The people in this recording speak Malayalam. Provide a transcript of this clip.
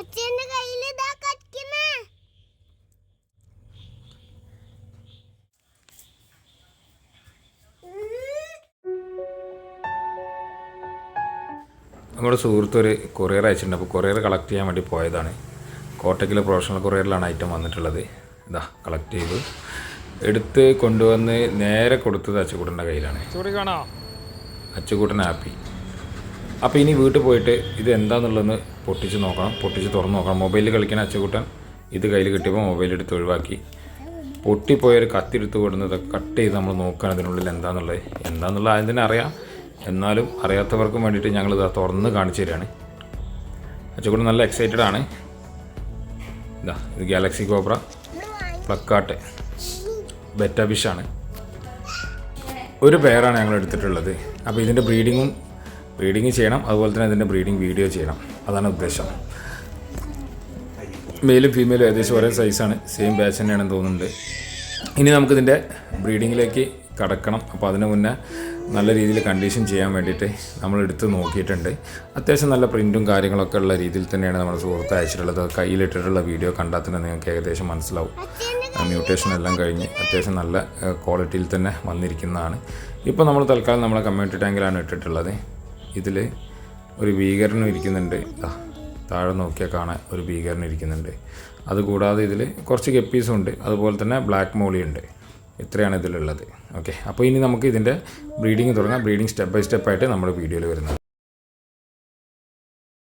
അച്ഛന്റെ കയ്യിൽ ഇതാ കടിക്കുന്നേ. നമ്മുടെ സുഹൃത്ത് ഒരു കൊറിയർ അയച്ചിട്ടുണ്ട്. അപ്പോൾ കൊറിയർ കളക്ട് ചെയ്യാൻ വേണ്ടി പോയതാണ്. കോട്ടക്കിലെ പ്രൊഫഷണൽ കൊറിയറിലാണ് ഐറ്റം വന്നിട്ടുള്ളത്. ഇതാ കളക്ട് ചെയ്തു. എടുത്ത് കൊണ്ടുവന്ന് നേരെ കൊടുത്തത് അച്ചുകൂട്ടന്റെ കയ്യിലാണ്. അച്ചുകൂട്ടൻ ഹാപ്പി അപ്പോൾ ഇനി വീട്ടിൽ പോയിട്ട് ഇത് എന്താണെന്നുള്ളതെന്ന് പൊട്ടിച്ച് നോക്കണം പൊട്ടിച്ച് തുറന്ന് നോക്കണം. മൊബൈലിൽ കളിക്കുന്ന അച്ചുകൂട്ടൻ ഇത് കയ്യിൽ കിട്ടിയപ്പോൾ മൊബൈൽ എടുത്ത് ഒഴിവാക്കി. പൊട്ടിപ്പോയൊരു കത്തിയെടുത്ത് കൊടുക്കുന്നത് കട്ട് ചെയ്ത് നമ്മൾ നോക്കാൻ അതിനുള്ളിൽ എന്താണെന്നുള്ളത് എന്താണെന്നുള്ളത് ആദ്യം തന്നെ അറിയാം. എന്നാലും അറിയാത്തവർക്കും വേണ്ടിയിട്ട് ഞങ്ങളിത് തുറന്ന് കാണിച്ചു തരികയാണ് അച്ചുകൂട്ടൻ നല്ല എക്സൈറ്റഡ് ആണ്. ഇതാ ഇത് ഗാലക്സി കോബ്ര പ്ലക്കാട്ട് ബെറ്റ ഫിഷാണ് ഒരു പേരാണ് ഞങ്ങൾ എടുത്തിട്ടുള്ളത്. അപ്പോൾ ഇതിന്റെ ബ്രീഡിങ്ങും ബ്രീഡിങ് ചെയ്യണം അതുപോലെ തന്നെ ഇതിന്റെ ബ്രീഡിങ് വീഡിയോ ചെയ്യണം. അതാണ് ഉദ്ദേശം. മെയിലും ഫീമെയിലും ഏകദേശം ഒരേ സൈസാണ് സെയിം ബാച്ച് തന്നെയാണെന്ന് തോന്നുന്നുണ്ട്. ഇനി നമുക്കിതിന്റെ ബ്രീഡിങ്ങിലേക്ക് കടക്കണം. അപ്പോൾ അതിന് മുന്നേ നല്ല രീതിയിൽ കണ്ടീഷൻ ചെയ്യാൻ വേണ്ടിയിട്ട് നമ്മൾ എടുത്ത് നോക്കിയിട്ടുണ്ട്. അത്യാവശ്യം നല്ല പ്രിന്റും കാര്യങ്ങളൊക്കെ ഉള്ള രീതിയിൽ തന്നെയാണ് നമ്മുടെ സുഹൃത്ത് അയച്ചിട്ടുള്ളത്. കയ്യിലിട്ടിട്ടുള്ള വീഡിയോ കണ്ടാൽ തന്നെ നിങ്ങൾക്ക് ഏകദേശം മനസ്സിലാവും. മ്യൂട്ടേഷൻ എല്ലാം കഴിഞ്ഞ് അത്യാവശ്യം നല്ല ക്വാളിറ്റിയിൽ തന്നെ വന്നിരിക്കുന്നതാണ്. ഇപ്പോൾ നമ്മൾ തൽക്കാലം നമ്മളെ കമ്മ്യൂണിറ്റി ടാങ്കിലാണ് ഇട്ടിട്ടുള്ളത്. ഇതിൽ ഒരു ഭീകരനും ഇരിക്കുന്നുണ്ട്. താഴെ നോക്കിയാൽ കാണാൻ ഒരു ഭീകരൻ ഇരിക്കുന്നുണ്ട്. അതുകൂടാതെ ഇതിൽ കുറച്ച് ഗപ്പീസും ഉണ്ട്. അതുപോലെ തന്നെ ബ്ലാക്ക് മോളി ഉണ്ട് ഇത്രയാണ് ഇതിലുള്ളത്. ഓക്കെ. അപ്പോൾ ഇനി നമുക്ക് ഇതിന്റെ ബ്രീഡിങ് തുടങ്ങാം. ബ്രീഡിങ് സ്റ്റെപ്പ് ബൈ സ്റ്റെപ്പായിട്ട് നമ്മുടെ വീഡിയോയിൽ വരുന്നത്.